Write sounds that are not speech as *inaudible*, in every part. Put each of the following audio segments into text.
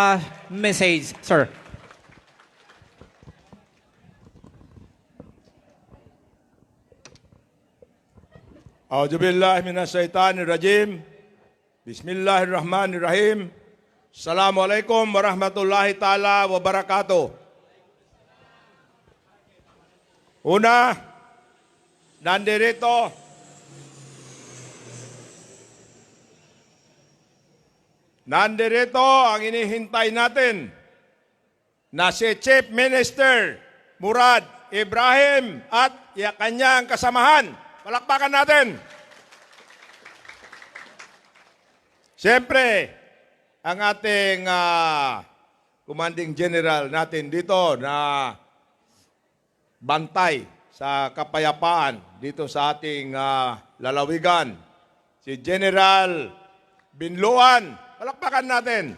uh, message, sir. أعوذ بالله من الشيطان الرجيم بسم الله الرحمن الرحيم السلام عليكم ورحمة الله تعالى وبركاته Una, nandirito Nandirito ang inihintay natin na si Chief Minister Murad Ibrahim at ya- kanyang kasamahan. Palakpakan natin. Siyempre, ang ating ah, commanding general natin dito na bantay sa kapayapaan dito sa ating ah, lalawigan, si General Binluan. Palakpakan natin.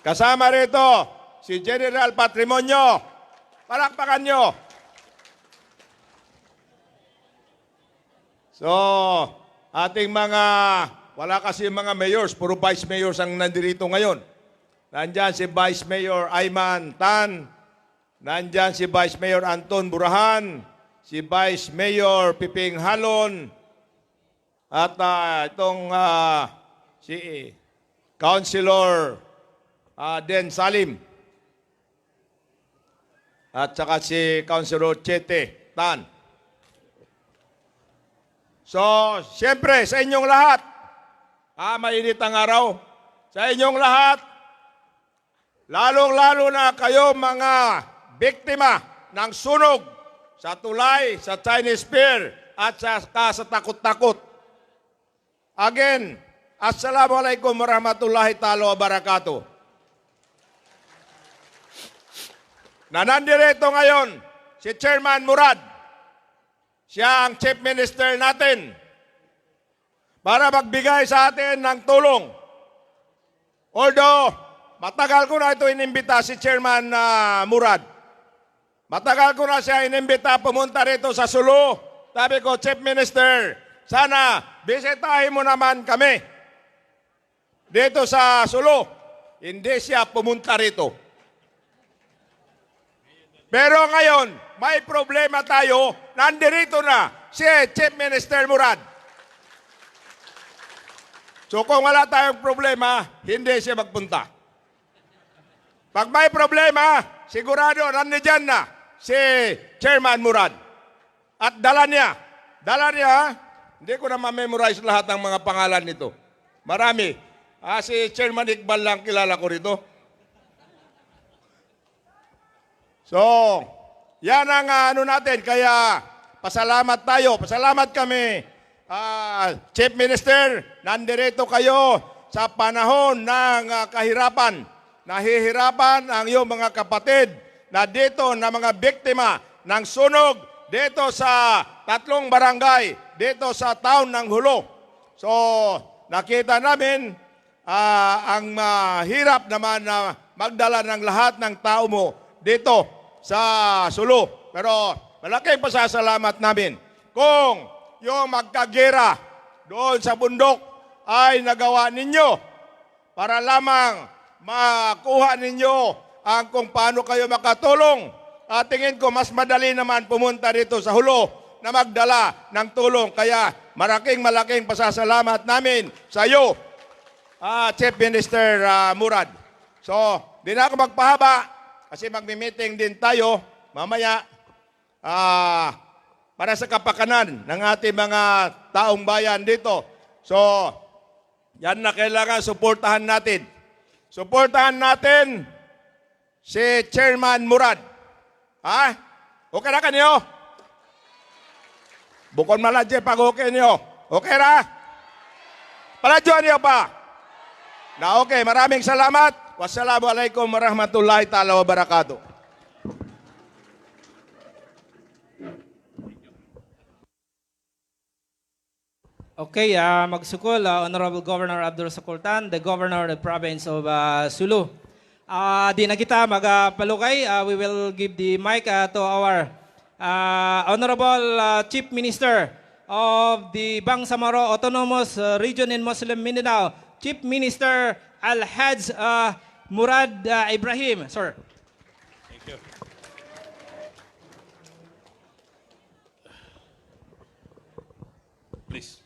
Kasama rito si General Patrimonio. Palakpakan nyo. So, ating mga, wala kasi mga mayors, puro vice mayors ang nandito ngayon. Nandyan si Vice Mayor Ayman Tan, nandyan si Vice Mayor Anton Burahan, si Vice Mayor Piping Halon, at ah, itong ah, si Councilor ah, Den Salim, at saka si Councilor Chete Tan. So, siyempre, sa inyong lahat, ah, mainit ang araw, sa inyong lahat, lalong-lalo na kayo mga biktima ng sunog sa tulay, sa Chinese Pier, at sa, sa takot-takot. Again, Assalamualaikum warahmatullahi ta'ala wabarakatuh. Na nandirito ngayon, si Chairman Murad, siya ang Chief Minister natin para magbigay sa atin ng tulong. Although, matagal ko na ito inimbita si Chairman ah, Murad. Matagal ko na siya inimbita pumunta rito sa Sulu. Sabi ko, Chief Minister, sana bisitahin mo naman kami dito sa Sulu. Hindi siya pumunta rito. Pero ngayon, may problema tayo. Nandirito na si Chief Minister Murad. So kung wala tayong problema, hindi siya magpunta. Pag may problema, sigurado nandiyan na si Chairman Murad. At dala niya, dala niya, hindi ko na ma-memorize lahat ng mga pangalan nito. Marami. Ah, si Chairman Iqbal lang kilala ko rito. So, yan ang ah, ano natin. Kaya, pasalamat tayo. Pasalamat kami. Ah, Chief Minister, nandirito kayo sa panahon ng ah, kahirapan. Nahihirapan ang iyong mga kapatid na dito na mga biktima ng sunog dito sa tatlong barangay, dito sa town ng Hulo. So, nakita namin ah, ang mahirap naman na magdala ng lahat ng tao mo dito sa Sulu. Pero malaking pasasalamat namin kung yung magkagera doon sa bundok ay nagawa ninyo para lamang makuha ninyo ang kung paano kayo makatulong. At tingin ko mas madali naman pumunta dito sa hulo na magdala ng tulong. Kaya malaking malaking pasasalamat namin sa iyo, ah, Chief Minister ah, Murad. So, di na ako magpahaba kasi magmi-meeting din tayo mamaya ah, para sa kapakanan ng ating mga taong bayan dito. So, yan na kailangan suportahan natin. Suportahan natin si Chairman Murad. Ha? Okay na kanyo? Bukon maladje pag okay niyo. Okay ra? Paladyo niyo pa? Na okay, maraming salamat. Wassalamualaikum warahmatullahi taala wabarakatuh. Okay, uh, magsukol, uh, Honorable Governor Abdul Sakultan, the Governor of the Province of uh, Sulu. Uh, di na kita magpalukay. Uh, we will give the mic uh, to our uh, Honorable uh, Chief Minister of the Bangsamoro Autonomous Region in Muslim Mindanao, Chief Minister Al-Haj uh, Murad uh, Ibrahim. Sir. Thank you. Please.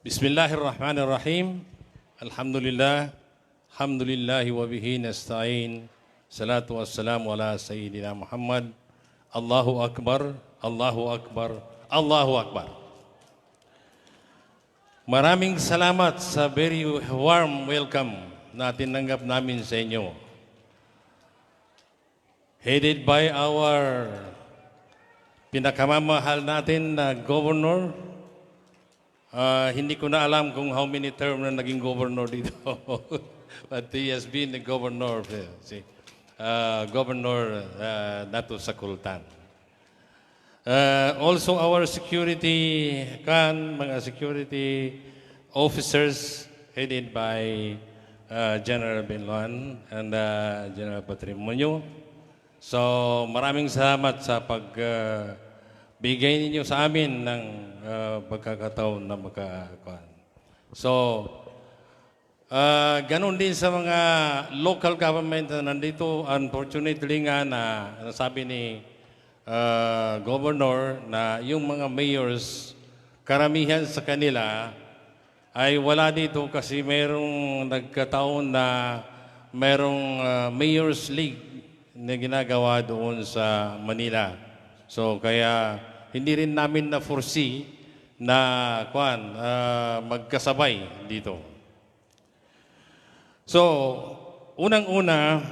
Bismillahirrahmanirrahim. Alhamdulillah. Alhamdulillah wa bihi nasta'in. Salatu wassalamu ala Sayyidina Muhammad. Allahu Akbar. Allahu Akbar. Allahu Akbar. Maraming salamat sa very warm welcome na tinanggap namin sa inyo. Headed by our pinakamamahal natin na governor. Ah, hindi ko na alam kung how many term na naging governor dito. *laughs* But he has been the governor, eh, si ah, Governor uh, Dato Sakultan. Uh, also our security kan mga security officers headed by uh, General Benluan and uh, General Patrimonio. So maraming salamat sa pag uh, ninyo sa amin ng uh, pagkakataon na makakuan. So uh, ganun din sa mga local government na nandito, unfortunately nga na nasabi ni uh, governor na yung mga mayors, karamihan sa kanila ay wala dito kasi merong nagkataon na merong uh, Mayor's League na ginagawa doon sa Manila. So kaya hindi rin namin na foresee na kwan uh, magkasabay dito. So unang-una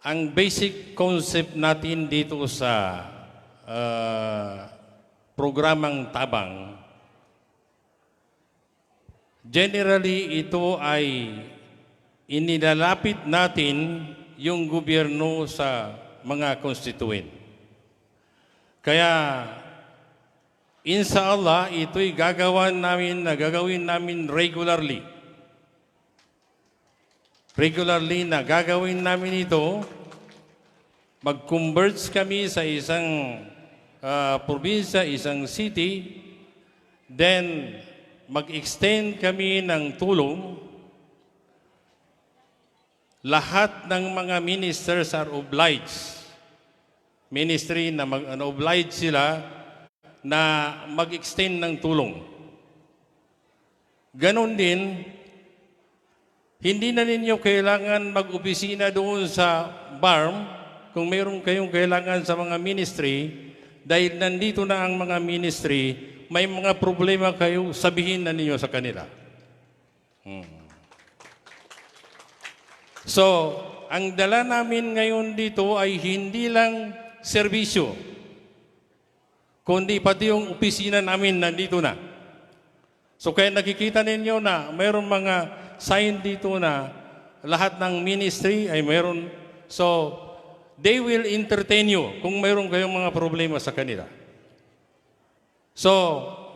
ang basic concept natin dito sa uh, programang tabang Generally, ito ay inilalapit natin yung gobyerno sa mga constituent. Kaya, inshallah, ito'y gagawan namin na gagawin namin regularly. Regularly na gagawin namin ito, mag-converge kami sa isang ah, probinsya, isang city, then mag-extend kami ng tulong. Lahat ng mga ministers are obliged. Ministry na mag ano, obliged sila na mag-extend ng tulong. Ganon din, hindi na ninyo kailangan mag-opisina doon sa BARM kung mayroon kayong kailangan sa mga ministry dahil nandito na ang mga ministry, may mga problema kayo, sabihin na ninyo sa kanila. Hmm. So, ang dala namin ngayon dito ay hindi lang serbisyo, kundi pati yung opisina namin nandito na. So kaya nakikita ninyo na mayroong mga sign dito na lahat ng ministry ay mayroon. So, they will entertain you kung mayroon kayong mga problema sa kanila. So,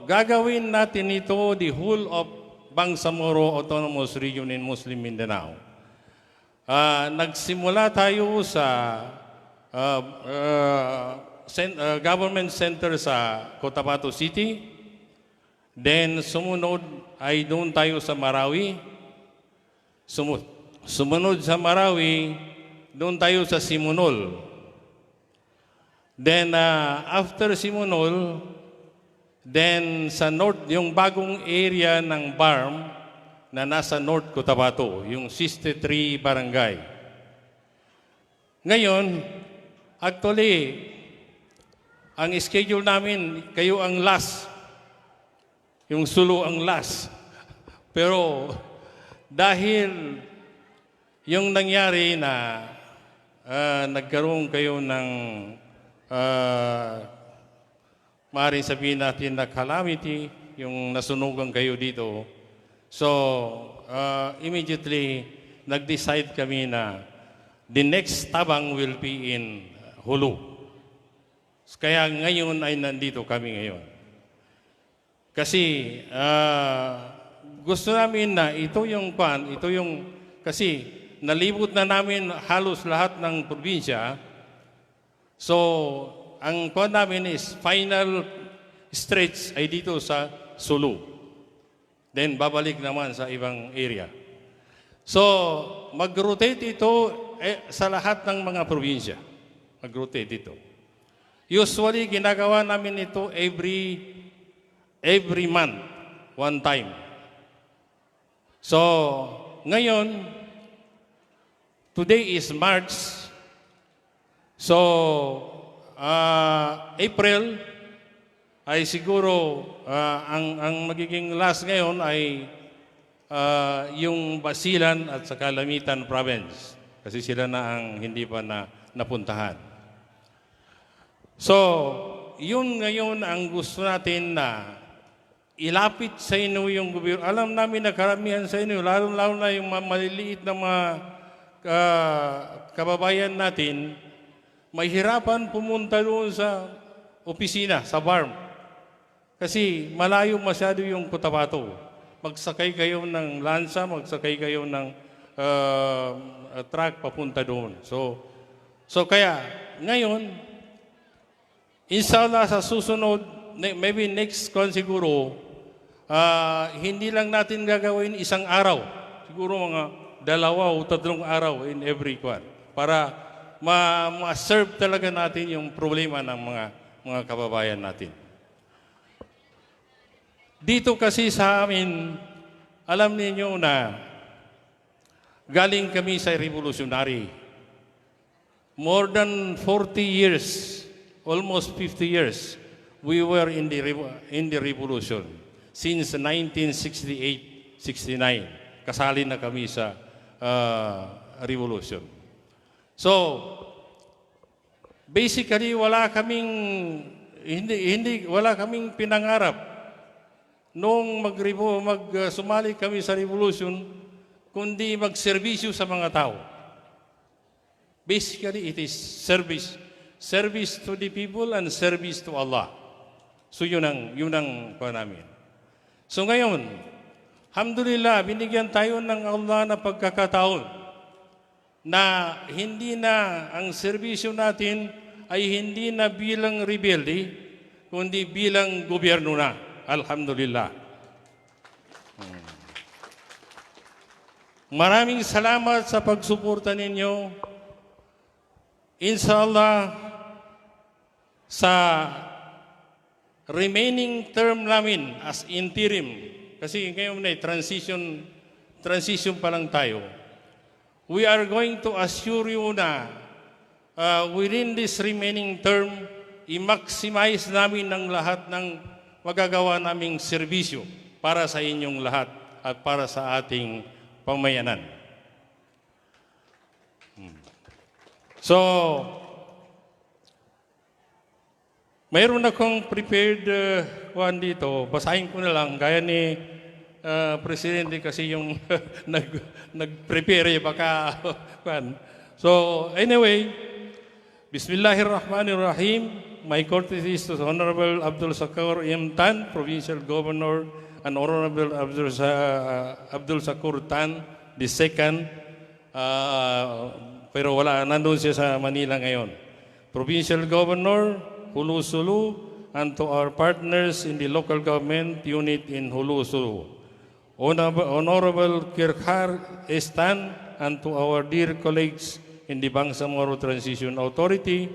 gagawin natin ito the whole of Bangsamoro Autonomous Region in Muslim Mindanao. Ah, nagsimula tayo sa ah, ah, cen- ah, government center sa Cotabato City. Then sumunod ay doon tayo sa Marawi. Sumu- sumunod sa Marawi, doon tayo sa Simunol. Then ah, after Simunol, then sa north, yung bagong area ng BARM na nasa North Cotabato, yung 63 barangay. Ngayon, actually, ang schedule namin, kayo ang last. Yung sulo ang last. Pero dahil yung nangyari na ah, nagkaroon kayo ng uh, maaaring sabihin natin na calamity, yung nasunugan kayo dito. So, uh, immediately, nag-decide kami na the next tabang will be in Hulu. Kaya ngayon ay nandito kami ngayon. Kasi ah, gusto namin na ito yung pan, ito yung kasi nalibot na namin halos lahat ng probinsya. So, ang pan namin is final stretch ay dito sa Sulu. Then babalik naman sa ibang area. So, mag-rotate ito eh, sa lahat ng mga probinsya. Mag-rotate ito. Usually, ginagawa namin ito every every month, one time. So, ngayon, today is March. So, ah, April ay siguro ah, ang ang magiging last ngayon ay ah, yung Basilan at sa Kalamitan province kasi sila na ang hindi pa na napuntahan. So, yun ngayon ang gusto natin na ilapit sa inyo yung gobyerno. Alam namin na karamihan sa inyo, lalo-lalo na yung maliliit na mga ah, kababayan natin, mahirapan pumunta doon sa opisina, sa farm. Kasi malayo masyado yung Cotabato. Magsakay kayo ng lansa, magsakay kayo ng ah, truck papunta doon. So, so kaya, ngayon, inshallah sa susunod, maybe next kon siguro, ah, hindi lang natin gagawin isang araw. Siguro mga dalawa o tatlong araw in every kwan. Para ma- ma-serve talaga natin yung problema ng mga mga kababayan natin. Dito kasi sa amin, alam niyo na galing kami sa revolutionary. More than 40 years, almost 50 years, we were in the, in the revolution. Since 1968-69, kasali na kami sa ah, revolution. So, basically wala kaming hindi hindi wala kaming pinangarap nung magrevo mag uh, sumali kami sa revolution kundi magserbisyo sa mga tao. Basically it is service service to the people and service to Allah. So yun ang yun ang kuha namin. So ngayon, alhamdulillah binigyan tayo ng Allah na pagkakataon na hindi na ang serbisyo natin ay hindi na bilang rebelde, kundi bilang gobyerno na. Alhamdulillah. Hmm. Maraming salamat sa pagsuporta ninyo. Inshallah, sa remaining term namin as interim, kasi ngayon na transition, transition pa lang tayo, we are going to assure you na uh, within this remaining term, i-maximize namin ang lahat ng magagawa naming serbisyo para sa inyong lahat at para sa ating pamayanan. Hmm. So, mayroon akong prepared uh, one dito. Basahin ko na lang. Gaya ni uh, Presidente kasi yung *laughs* nag, nag-prepare baka *laughs* kwan. So anyway, Bismillahirrahmanirrahim. My courtesies to Honorable Abdul Sakur M. Tan, Provincial Governor, and Honorable Abdul, uh, Abdul Sakur Tan, the second. Uh, pero wala, nandun siya sa Manila ngayon. Provincial Governor, Hulu Sulu, and to our partners in the local government unit in Hulu Sulu. Honorable, Kirkhar Estan, and to our dear colleagues in the Bangsamoro Transition Authority,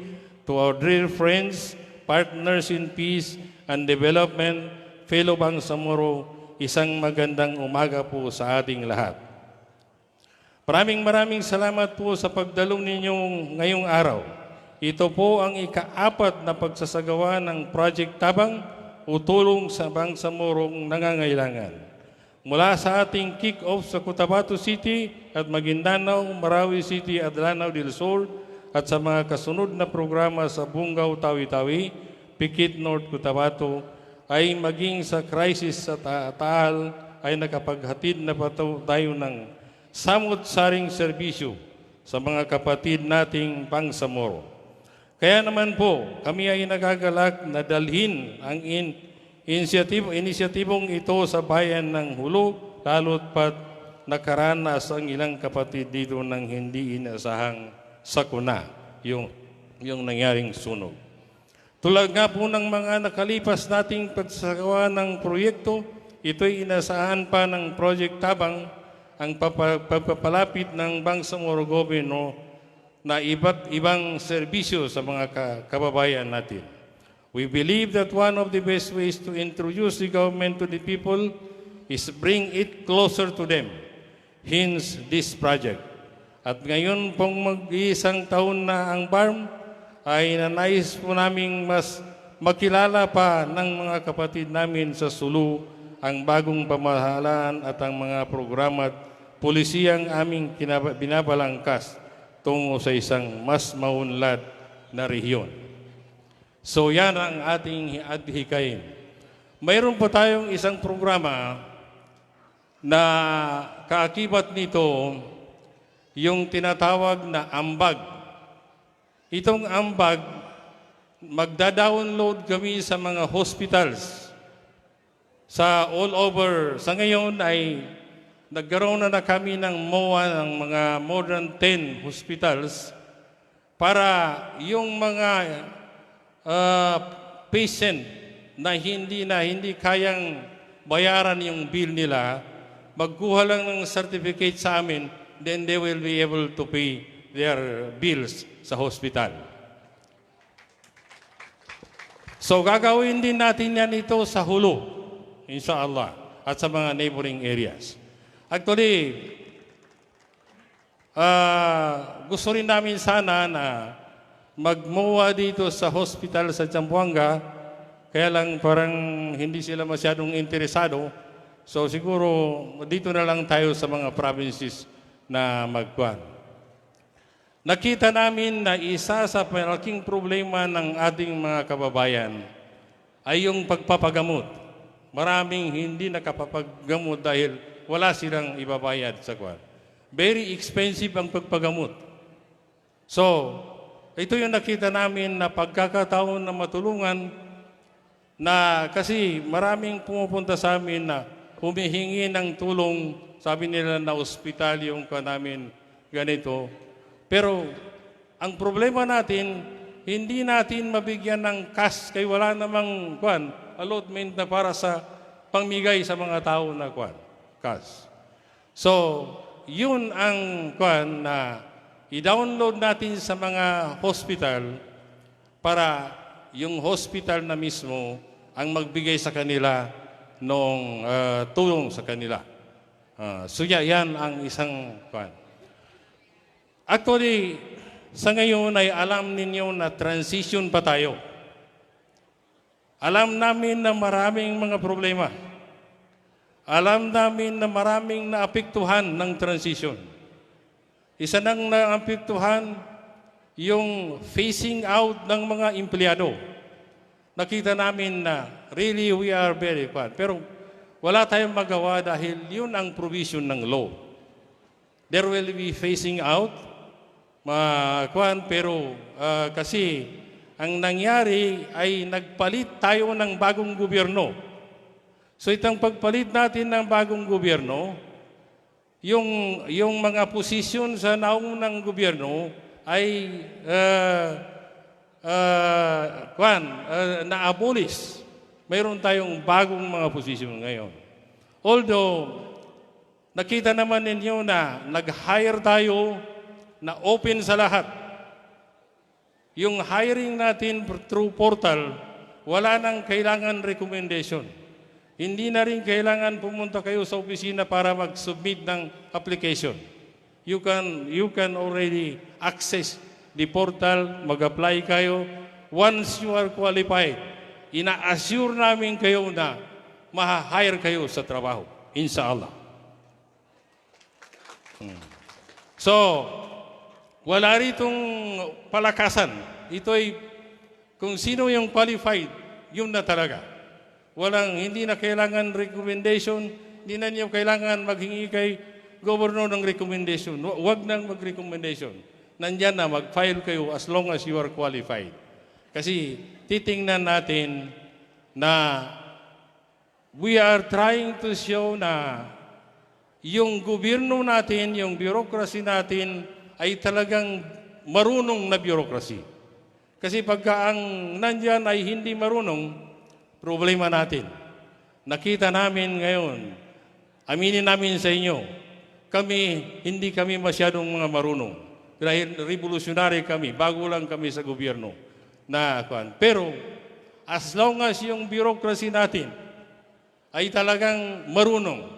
to our dear friends, partners in peace and development, fellow Bangsamoro, isang magandang umaga po sa ating lahat. Maraming maraming salamat po sa pagdalo ninyong ngayong araw. Ito po ang ikaapat na pagsasagawa ng Project Tabang o tulong sa Bangsamorong nangangailangan. Mula sa ating kick-off sa Cotabato City at Maguindanao, Marawi City at Lanao del Sur at sa mga kasunod na programa sa Bungaw, Tawi-Tawi, Pikit, North Cotabato ay maging sa crisis sa Ta- Taal ay nakapaghatid na pa to- tayo ng samot-saring serbisyo sa mga kapatid nating pangsamoro. Kaya naman po, kami ay nagagalak na dalhin ang in, inisyatibo, inisyatibong ito sa bayan ng Hulo, lalo't pat nakaranas ang ilang kapatid dito ng hindi inasahang sakuna, yung, yung nangyaring sunog. Tulad nga po ng mga nakalipas nating pagsagawa ng proyekto, ito'y inasahan pa ng Project Tabang ang papa- pagpapalapit ng Bangsamoro Gobyerno na iba't ibang serbisyo sa mga ka- kababayan natin. We believe that one of the best ways to introduce the government to the people is bring it closer to them. Hence, this project. At ngayon pong mag-iisang taon na ang BARM, ay nanais po naming mas makilala pa ng mga kapatid namin sa Sulu ang bagong pamahalaan at ang mga programa at pulisiyang aming binabalangkas tungo sa isang mas maunlad na rehiyon. So yan ang ating adhikain. Mayroon po tayong isang programa na kaakibat nito yung tinatawag na ambag. Itong ambag, magda-download kami sa mga hospitals sa all over. Sa ngayon ay nagkaroon na na kami ng MOA ng mga more than 10 hospitals para yung mga ah, patient na hindi na hindi kayang bayaran yung bill nila, magkuha lang ng certificate sa amin, then they will be able to pay their bills sa hospital. So gagawin din natin yan ito sa Hulu, inshallah, at sa mga neighboring areas. Actually, ah, gusto rin namin sana na magmuwa dito sa hospital sa Zamboanga, kaya lang parang hindi sila masyadong interesado. So siguro dito na lang tayo sa mga provinces na magkuhan. Nakita namin na isa sa malaking problema ng ating mga kababayan ay yung pagpapagamot. Maraming hindi nakapapaggamot dahil wala silang ibabayad sa kwan. Very expensive ang pagpagamot. So, ito yung nakita namin na pagkakataon na matulungan na kasi maraming pumupunta sa amin na humihingi ng tulong, sabi nila na ospital yung ka namin ganito. Pero ang problema natin, hindi natin mabigyan ng cash kay wala namang kwan, allotment na para sa pangmigay sa mga tao na kwan, cash. So, yun ang kwan na i-download natin sa mga hospital para yung hospital na mismo ang magbigay sa kanila ng tulong sa kanila. Ah, so ya- yan ang isang kwan. Actually, sa ngayon ay alam ninyo na transition pa tayo. Alam namin na maraming mga problema. Alam namin na maraming naapektuhan ng transition. Isa nang naapektuhan yung phasing out ng mga empleyado. Nakita namin na really we are very bad. Pero wala tayong magawa dahil yun ang provision ng law. There will be phasing out, mga kwan, pero ah, kasi ang nangyari ay nagpalit tayo ng bagong gobyerno. So itong pagpalit natin ng bagong gobyerno, yung, yung mga posisyon sa naunang gobyerno ay uh, uh, kwan, uh, na-abolish. Mayroon tayong bagong mga posisyon ngayon. Although, nakita naman ninyo na nag-hire tayo na open sa lahat. Yung hiring natin through portal, wala nang kailangan recommendation. Hindi na rin kailangan pumunta kayo sa opisina para mag-submit ng application. You can, you can already access the portal, mag-apply kayo. Once you are qualified, ina-assure namin kayo na ma-hire kayo sa trabaho. Inshallah. Hmm. So, wala ritong palakasan. Ito ay kung sino yung qualified, yun na talaga. Walang, hindi na kailangan recommendation, hindi na niyo kailangan maghingi kay governor ng recommendation. Hu- Huwag nang mag-recommendation. Nandyan na, mag-file kayo as long as you are qualified. Kasi titingnan natin na we are trying to show na yung gobyerno natin, yung bureaucracy natin ay talagang marunong na bureaucracy. Kasi pagka ang nandyan ay hindi marunong, problema natin. Nakita namin ngayon, aminin namin sa inyo, kami, hindi kami masyadong mga marunong. Dahil revolutionary kami, bago lang kami sa gobyerno. Na. Pero, as long as yung bureaucracy natin ay talagang marunong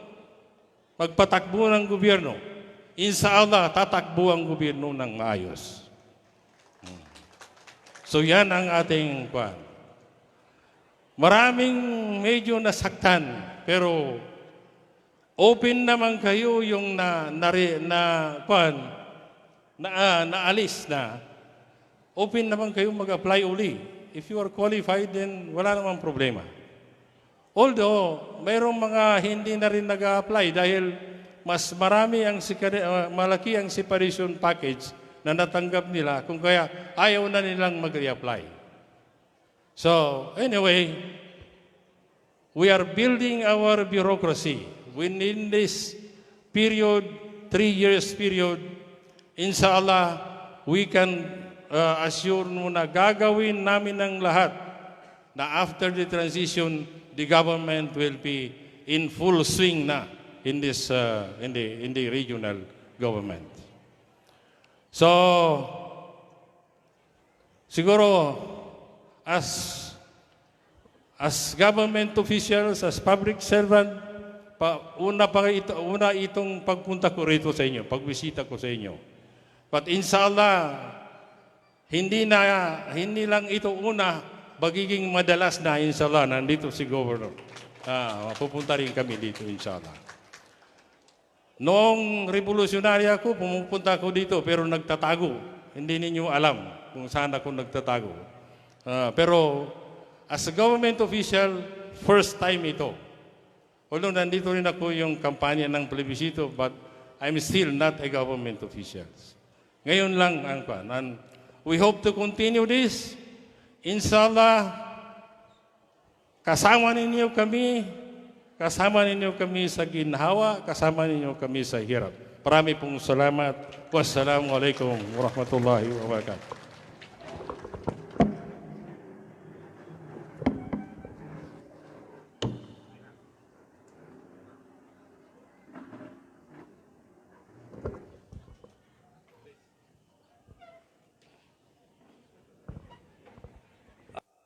magpatakbo ng gobyerno, inshallah, tatakbo ang gobyerno ng maayos. Hmm. So yan ang ating kwan. Maraming medyo nasaktan, pero open naman kayo yung na, na, na kwan, na, ah, naalis na. Open naman kayo mag-apply uli. If you are qualified, then wala namang problema. Although, mayroong mga hindi na rin nag-apply dahil mas marami ang uh, malaki ang separation package na natanggap nila kung kaya ayaw na nilang mag-reapply. So, anyway, we are building our bureaucracy. Within this period, three years period, inshallah, we can uh, assure mo na gagawin namin ng lahat na after the transition, the government will be in full swing na in this uh, in the in the regional government. So siguro as as government officials, as public servant, pa, una pa ito, una itong pagpunta ko rito sa inyo, pagbisita ko sa inyo. But inshallah, hindi na hindi lang ito una, magiging madalas na inshallah nandito si Governor. Ah, pupunta rin kami dito inshallah. Noong revolutionary ako, pumupunta ako dito pero nagtatago. Hindi ninyo alam kung saan ako nagtatago. Ah, pero as a government official, first time ito. Although nandito rin ako yung kampanya ng plebiscito, but I'm still not a government official. Ngayon lang ang kwan. And we hope to continue this. Inshallah, kasama ninyo kami, kasama ninyo kami sa ginhawa, kasama ninyo kami sa hirap. Marami pong salamat. Wassalamualaikum warahmatullahi wabarakatuh.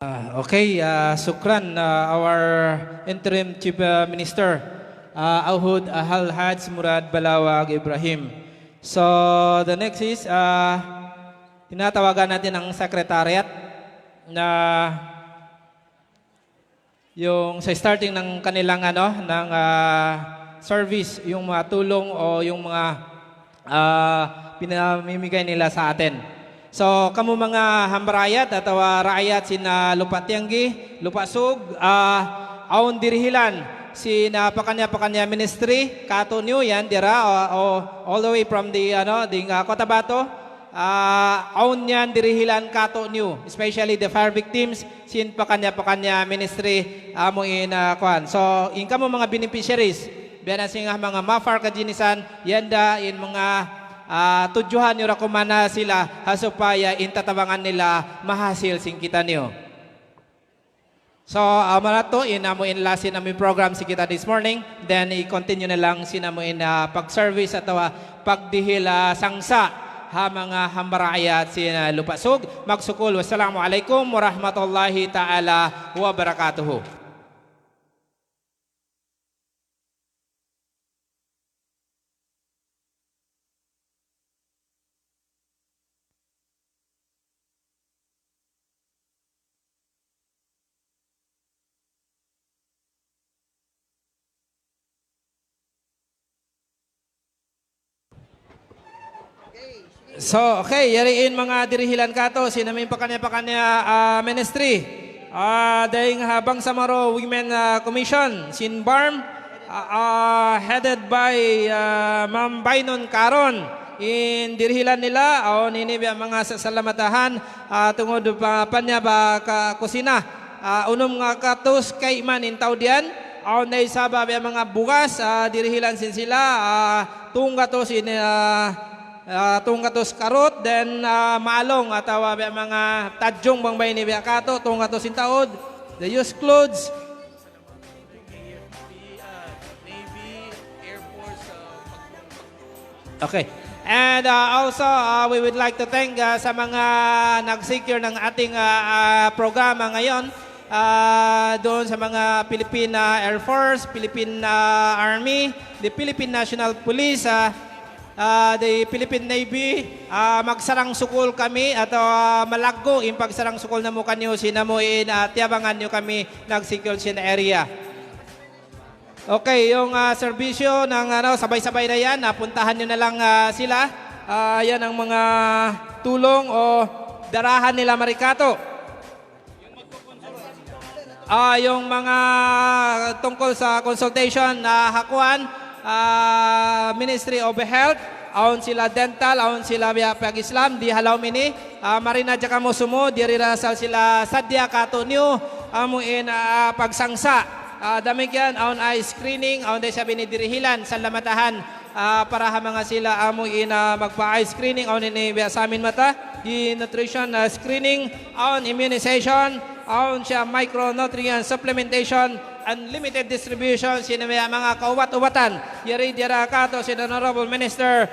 Ah, okay, uh, Sukran, uh, our interim chief uh, minister, uh, Ahud Ahal Haj Murad Balawag Ibrahim. So, the next is, uh, tinatawagan natin ang secretariat na yung sa starting ng kanilang ano ng ah, service yung mga tulong o yung mga ah, pinamimigay nila sa atin. So kamo mga hambrayat at uh, raayat sina Lupatyanggi, Lupasug, ah aon dirihilan si na pakanya ministry kato niyo yan dira o, o- all the way from the ano ding uh, Cotabato uh, aon yan dirihilan kato niyo especially the fire victims sin pakanya pakanya ministry amo in uh, kwan so in kamo mga beneficiaries biyan nga mga mafar kajinisan yanda in mga Ah, tujuhan nyo rakumana sila hasupaya intatabangan nila mahasil sing kita niyo. So, amo na to, inamo in last in program si kita this morning. Then, i-continue na lang sinamo in ah, pag-service at uh, pagdihil ah, sangsa ha mga hambarayat sina lupasog. Magsukul. Wassalamualaikum warahmatullahi ta'ala wabarakatuhu. So, okay, yariin mga dirihilan kato, sinamin pa kanya pa kanya ah, ministry. Dahil nga habang sa Maro Women ah, Commission, Sinbarm, ah, ah, headed by ah, Ma'am Bainon Caron. In dirihilan nila, o ninibya mga sasalamatahan, ah, tungod pa panya ba ka kusina. Ah, unom nga katos kay man in diyan, aon na isaba mga bugas, ah, dirihilan sin sila, ah, tungga to sin ah, ah, tunga tos karot, then ah, maalong ataw ah, mga tadjong bangbay ni Biakato, tunga tos sintaod, the used clothes, Okay. And uh, also, uh, we would like to thank uh, sa mga nag-secure ng ating uh, uh, programa ngayon. Uh, doon sa mga Philippine uh, Air Force, Philippine uh, Army, the Philippine National Police, uh, uh, the Philippine Navy, uh, magsarang sukul kami at uh, malaggo yung pagsarang sukul na mo kanyo sinamuin at tiyabangan nyo kami nag-secure sin area. Okay, yung ah, serbisyo ng ano, sabay-sabay na yan, napuntahan nyo na lang ah, sila. Ah, yan ang mga tulong o darahan nila Marikato. Ah, yung mga tungkol sa consultation na hakuan, ah, Ministry of Health, aon sila dental, aon sila biya pag-Islam, di halaw mini, ah, marina dya kamo sumo, di rirasal sila sadya kato nyo, amuin ah, pagsangsa. Ah, damig yan, ay screening, aon day sabi ni Dirihilan, sa lamatahan, ah, para ha mga sila amuin na magpa-eye screening, aon ni sa amin mata, di nutrition ah, screening, aon immunization, aon siya micronutrient supplementation, unlimited distribution, sino may mga kauwat-uwatan, yari dira kato, si Honorable Minister,